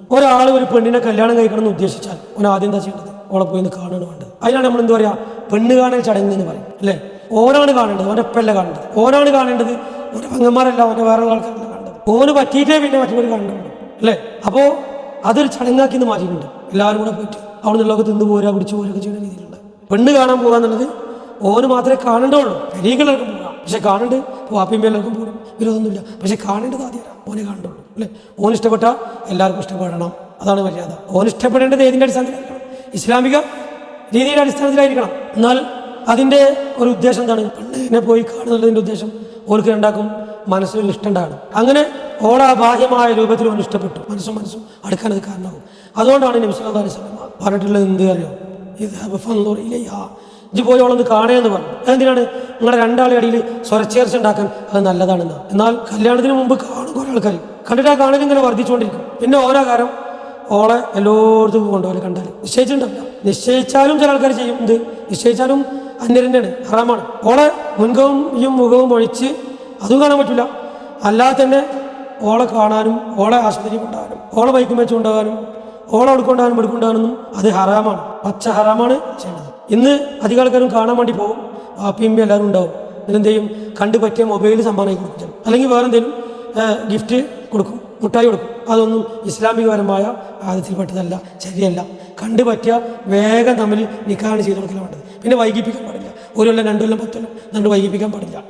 ഒരാൾ ഒരു പെണ്ണിനെ കല്യാണം കഴിക്കണം എന്ന് ഉദ്ദേശിച്ചാൽ ഓൻ ആദ്യം എന്താ ചെയ്യേണ്ടത്? ഓളെ പോയി ഒന്ന് കാണുകയാണ് വേണ്ടത്. അതിനാണ് നമ്മൾ എന്താ പറയുക പെണ്ണ് കാണൽ ചടങ്ങ് എന്ന് പറയും അല്ലേ? ഓനാണ് കാണേണ്ടത് ഓന്റെ ഒപ്പല്ല കാണേണ്ടത്. ഓനാണ് കാണേണ്ടത് ഓന്റെ പെങ്ങന്മാരല്ല ഓന്റെ വേറെ ആൾക്കാരല്ല കാണേണ്ടത്. ഓന് പറ്റിയിട്ടേ പിന്നെ മറ്റൊരു കാണേണ്ടത് അല്ലേ? അപ്പോൾ അതൊരു ചടങ്ങാക്കി ഇന്ന് മാറ്റിയിട്ടുണ്ട്. എല്ലാവരും കൂടെ പോയിട്ട് അവിടെ നിന്നുള്ള തിന്ന് പോരാ പിടിച്ച് പോരൊക്കെ ചെയ്യുന്ന രീതിയിലുണ്ട്. പെണ്ണ് കാണാൻ പോകുക എന്നുള്ളത് ഓന് മാത്രമേ കാണേണ്ടുള്ളൂ. സ്ത്രീകളെല്ലാവർക്കും പോകാം പക്ഷെ കാണേണ്ടത് വാപ്പിയും എല്ലാവർക്കും പോകണം വിരോധമൊന്നുമില്ല. പക്ഷെ കാണേണ്ടത് ആദ്യം ഓനെ കാണുള്ളൂ അല്ലേ? ഓൻ ഇഷ്ടപ്പെട്ട എല്ലാവർക്കും ഇഷ്ടപ്പെടണം. അതാണ് മര്യാദ. ഓൻ ഇഷ്ടപ്പെടേണ്ടത് ഏതിന്റെ അടിസ്ഥാനത്തിലായിരിക്കണം? ഇസ്ലാമിക രീതിയുടെ അടിസ്ഥാനത്തിലായിരിക്കണം. എന്നാൽ അതിന്റെ ഒരു ഉദ്ദേശം എന്താണ്? പെണ്ണിനെ പോയി കാണുന്നതിന്റെ ഉദ്ദേശം ഓർക്ക് ഉണ്ടാക്കും മനസ്സിൽ ഇഷ്ടം ഉണ്ടാകണം അങ്ങനെ ഓള ബാഹ്യമായ രൂപത്തിൽ ഓൻ ഇഷ്ടപ്പെട്ടു. മനസ്സും മനസ്സും അടുക്കാൻ അത് കാരണമാകും അതുകൊണ്ടാണ് വസല്ലം പറഞ്ഞിട്ടുള്ളത് എന്ത് അറിയോ? ഇത് അവളൊന്ന് കാണുകയെന്ന് പറഞ്ഞു. അതെന്തിനാണ്? നിങ്ങളുടെ രണ്ടാളെ അടിയിൽ സ്വരച്ചേർച്ച ഉണ്ടാക്കാൻ അത് നല്ലതാണെന്ന്. എന്നാൽ കല്യാണത്തിന് മുമ്പ് കാണും കുറേ ആൾക്കാർ കണ്ടിട്ട് ആ കാണൽ ഇങ്ങനെ വർദ്ധിച്ചുകൊണ്ടിരിക്കും. പിന്നെ ഓരോ കാരം ഓളെ എല്ലായിടത്തും കൊണ്ടുപോലെ കണ്ടാൽ നിശ്ചയിച്ചിട്ടുണ്ടല്ല. നിശ്ചയിച്ചാലും ചില ആൾക്കാർ ചെയ്യും. എന്ത്? നിശ്ചയിച്ചാലും അന്യരന്റെയാണ് ഹറാമാണ്. ഓളെ മുൻകവും മുഖവും ഒഴിച്ച് അതും കാണാൻ പറ്റില്ല അല്ലാതെ തന്നെ ഓളെ കാണാനും ഓളെ ആശുപത്രി കൊണ്ടുപോകാനും ഓളെ ബൈക്കും വെച്ച് കൊണ്ടുപോകാനും ഓളെ എടുക്കൊണ്ടാകാനും എടുക്കൊണ്ടാണെന്നും അത് ഹറാമാണ്. പച്ച ഹറാമാണ് ചെയ്യേണ്ടത്. ഇന്ന് അധികം ആൾക്കാരും കാണാൻ വേണ്ടി പോകും ആപ്പിയമ്പി എല്ലാവരും ഉണ്ടാവും. എന്ത് ചെയ്യും? കണ്ടു പറ്റിയ മൊബൈൽ സമ്മാനമായി കൊടുക്കും. അല്ലെങ്കിൽ വേറെ എന്തെങ്കിലും ഗിഫ്റ്റ് കൊടുക്കും. മുട്ടായി കൊടുക്കും. അതൊന്നും ഇസ്ലാമികപരമായ ആദ്യത്തിൽപ്പെട്ടതല്ല ശരിയല്ല. കണ്ടു പറ്റിയ വേഗം തമ്മിൽ നിക്കാണ് ചെയ്ത് കൊടുക്കാൻ വേണ്ടത്. പിന്നെ വൈകിപ്പിക്കാൻ പാടില്ല. ഒരു കൊല്ലം രണ്ടു കൊല്ലം പത്തൊല്ലം നമ്മൾ വൈകിപ്പിക്കാൻ പാടില്ല.